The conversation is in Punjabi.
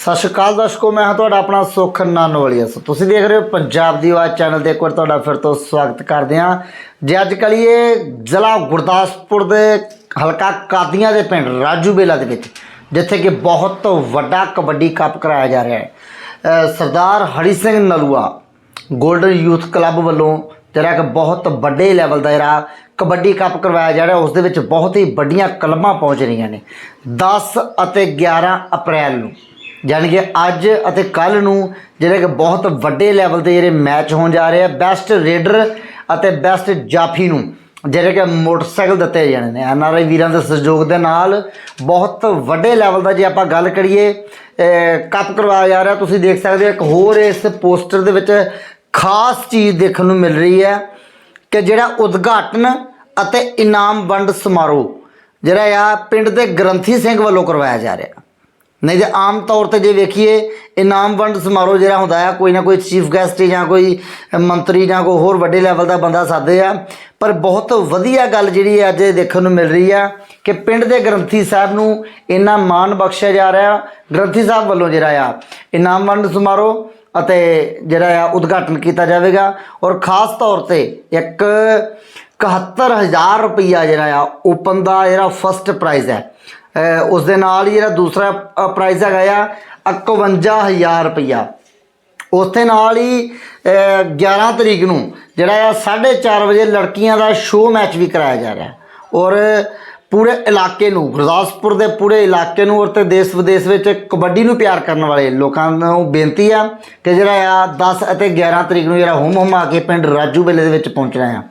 ਸਤਿ ਸ਼੍ਰੀ ਅਕਾਲ ਦਰਸ਼ਕੋ, ਮੈਂ ਹਾਂ ਤੁਹਾਡਾ ਆਪਣਾ ਸੁਖ ਨਾਨੋਵਾਲੀਆ। ਸੋ ਤੁਸੀਂ ਦੇਖ ਰਹੇ ਹੋ ਪੰਜਾਬ ਦੀ ਆਵਾਜ਼ ਚੈਨਲ ਤੇ ਇੱਕ ਵਾਰ ਤੁਹਾਡਾ ਫਿਰ ਤੋਂ ਸਵਾਗਤ ਕਰਦੇ ਹਾਂ। ਜੇ ਅੱਜ ਕਲੀਏ ਜ਼ਿਲ੍ਹਾ ਗੁਰਦਾਸਪੁਰ ਦੇ ਹਲਕਾ ਕਾਦੀਆਂ ਦੇ ਪਿੰਡ ਰਾਜੂ ਬੇਲਾ ਦੇ ਵਿੱਚ, ਜਿੱਥੇ ਕਿ ਬਹੁਤ ਵੱਡਾ ਕਬੱਡੀ ਕੱਪ ਕਰਾਇਆ ਜਾ ਰਿਹਾ ਹੈ Sardar Hari Singh Nalwa golden youth club ਵੱਲੋਂ ਜਿਹੜਾ ਕਿ ਬਹੁਤ ਵੱਡੇ ਲੈਵਲ ਦਾ ਜਿਹੜਾ ਕਬੱਡੀ ਕੱਪ ਕਰਵਾਇਆ ਜਾ ਰਿਹਾ, ਉਸ ਦੇ ਵਿੱਚ ਬਹੁਤ ਹੀ ਵੱਡੀਆਂ ਕਲਮਾਂ ਪਹੁੰਚ ਰਹੀਆਂ ਨੇ 10 ਅਤੇ 11 ਅਪ੍ਰੈਲ ਨੂੰ। ਯਾਨੀ ਕਿ ਅੱਜ ਅਤੇ ਕੱਲ ਨੂੰ ਜਿਹੜੇ ਕਿ ਬਹੁਤ ਵੱਡੇ ਲੈਵਲ ਤੇ ਜਿਹੜੇ ਮੈਚ ਹੋਣ ਜਾ ਰਹੇ ਆ ਬੈਸਟ ਰੇਡਰ ਅਤੇ ਬੈਸਟ ਜਾਫੀ ਨੂੰ ਜਿਹੜੇ ਕਿ ਮੋਟਰਸਾਈਕਲ ਦਿੱਤੇ ਜਾਣੇ ਨੇ। ਐੱਨ ਆਰ ਆਈ ਵੀਰਾਂ ਦੇ ਸਹਿਯੋਗ ਦੇ ਨਾਲ ਬਹੁਤ ਵੱਡੇ ਲੈਵਲ ਦਾ ਜੇ ਆਪਾਂ ਗੱਲ ਕਰੀਏ ਕੱਪ ਕਰਵਾਇਆ ਜਾ ਰਿਹਾ। ਤੁਸੀਂ ਦੇਖ ਸਕਦੇ ਹੋ ਇੱਕ ਹੋਰ ਇਸ ਪੋਸਟਰ ਦੇ ਵਿੱਚ ਖਾਸ ਚੀਜ਼ ਦੇਖਣ ਨੂੰ ਮਿਲ ਰਹੀ ਹੈ ਕਿ ਜਿਹੜਾ ਉਦਘਾਟਨ ਅਤੇ ਇਨਾਮ ਵੰਡ ਸਮਾਰੋਹ ਜਿਹੜਾ ਆ ਪਿੰਡ ਦੇ ਗ੍ਰੰਥੀ ਸਿੰਘ ਵੱਲੋਂ ਕਰਵਾਇਆ ਜਾ ਰਿਹਾ। ਨਹੀਂ ਤੇ ਆਮ ਤੌਰ ਤੇ ਜੇ ਵੇਖੀਏ, ਇਨਾਮ ਵੰਡ ਸਮਾਰੋਹ ਜਿਹੜਾ ਹੁੰਦਾ ਆ, ਕੋਈ ਨਾ ਕੋਈ ਚੀਫ ਗੈਸਟ ਜਾਂ ਕੋਈ ਮੰਤਰੀ ਜਾਂ ਕੋਈ ਹੋਰ ਵੱਡੇ ਲੈਵਲ ਦਾ ਬੰਦਾ ਸਾਦੇ ਆ। ਪਰ ਬਹੁਤ ਵਧੀਆ ਗੱਲ ਜਿਹੜੀ ਅੱਜ ਦੇਖਣ ਨੂੰ ਮਿਲ ਰਹੀ ਆ ਕਿ ਪਿੰਡ ਦੇ ਗ੍ਰੰਥੀ ਸਾਹਿਬ ਨੂੰ ਇੰਨਾ ਮਾਣ ਬਖਸ਼ਿਆ ਜਾ ਰਿਹਾ, ਗ੍ਰੰਥੀ ਸਾਹਿਬ ਵੱਲੋਂ ਜਿਹੜਾ ਆ, ਇਨਾਮ ਵੰਡ ਸਮਾਰੋਹ ਅਤੇ ਜਿਹੜਾ ਆ ਉਦਘਾਟਨ ਕੀਤਾ ਜਾਵੇਗਾ। ਔਰ ਖਾਸ ਤੌਰ ਤੇ ਇੱਕ 71000 ਰੁਪਈਆ ਜਿਹੜਾ ਆ ਓਪਨ ਦਾ ਜਿਹੜਾ ਫਸਟ ਪ੍ਰਾਈਜ਼ ਹੈ। ਉਸ ਦੇ ਨਾਲ ਹੀ ਜਿਹੜਾ ਦੂਸਰਾ ਪ੍ਰਾਈਜ਼ ਹੈਗਾ ਆ 51000 ਰੁਪਈਆ। ਉਸੇ ਨਾਲ ਹੀ, ਅਹ 11 ਤਰੀਕ ਨੂੰ ਜਿਹੜਾ ਆ 4:30 ਵਜੇ ਲੜਕੀਆਂ ਦਾ ਸ਼ੋਅ ਮੈਚ ਵੀ ਕਰਾਇਆ ਜਾ ਰਿਹਾ। ਔਰ ਪੂਰੇ ਇਲਾਕੇ ਨੂੰ, ਗੁਰਦਾਸਪੁਰ ਦੇ ਪੂਰੇ ਇਲਾਕੇ ਨੂੰ ਔਰ ਤੇ ਦੇਸ਼ ਵਿਦੇਸ਼ ਵਿੱਚ ਕਬੱਡੀ ਨੂੰ ਪਿਆਰ ਕਰਨ ਵਾਲੇ ਲੋਕਾਂ ਨੂੰ ਬੇਨਤੀ ਆ ਕਿ ਜਿਹੜਾ ਆ 10 ਅਤੇ 11 ਤਰੀਕ ਨੂੰ ਜਿਹੜਾ ਹੁਮ ਹੁਮਾ ਕੇ ਪਿੰਡ ਰਾਜੂ ਬੇਲੇ ਦੇ ਵਿੱਚ ਪਹੁੰਚਣਾ ਆ।